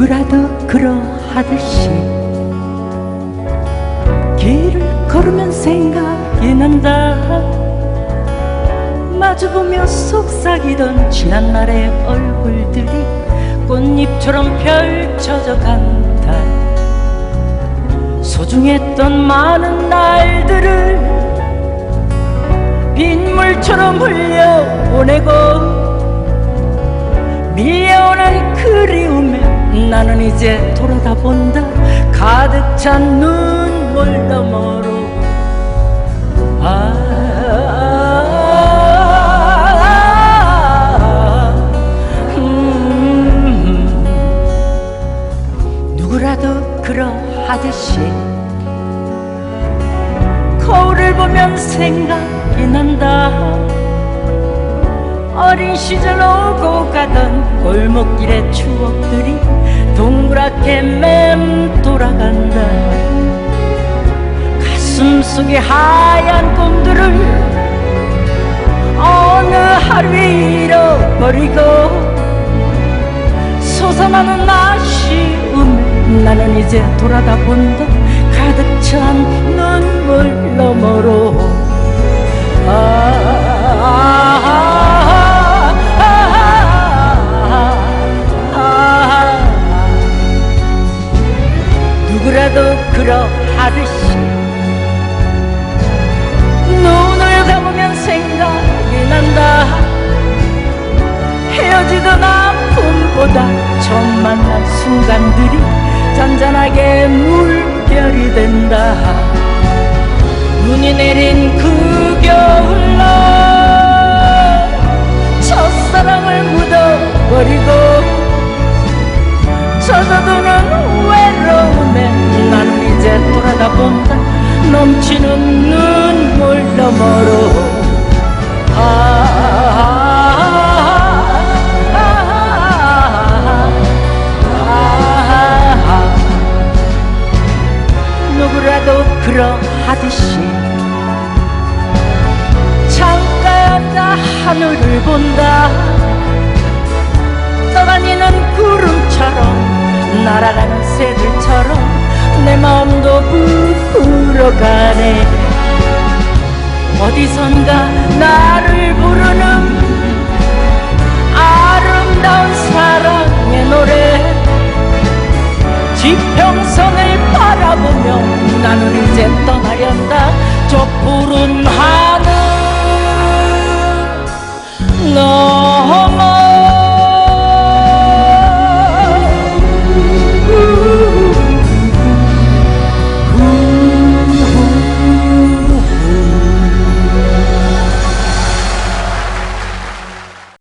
누구라도 그러하듯이 길을 걸으면 생각이 난다. 마주보며 속삭이던 지난날의 얼굴들이 꽃잎처럼 펼쳐져 간다. 소중했던 많은 날들을 빗물처럼 흘려보내고 밀려오는 그리움에 나는 이제 돌아다 본다. 가득 찬 눈물 너머로. 아, 음, 누구라도 그러하듯이 거울을 보면 생각이 난다. 어린 시절 오고 가던 골목길의 추억들이 동그랗게 맴돌아간다. 가슴 속에 하얀 꿈들을 어느 하루에 잃어버리고 솟아나는 아쉬움에 나는 이제 돌아다 본다. 가득 찬 눈물 너머로. 아, 아, 아, 누구라도 그러하듯이. 눈을 감으면 생각이 난다. 헤어지던 아픔보다 처음 만난 순간들이 잔잔하게 물결이 된다. 눈이 내린 그 겨울날 첫사랑을 묻어버리고 외로움에 이제 돌아다 본다. 넘치는 눈물 너머로. 아, 아, 누구라도 그러하듯이 앉아 하늘을 본다. 떠다니는 구름처럼 날아가는 새들처럼 내 마음도 부풀어 가네. 어디선가 나를 부르는 아름다운 사랑의 노래. 지평선을 바라보며 나는 이제 떠나련다. 저 푸른 하늘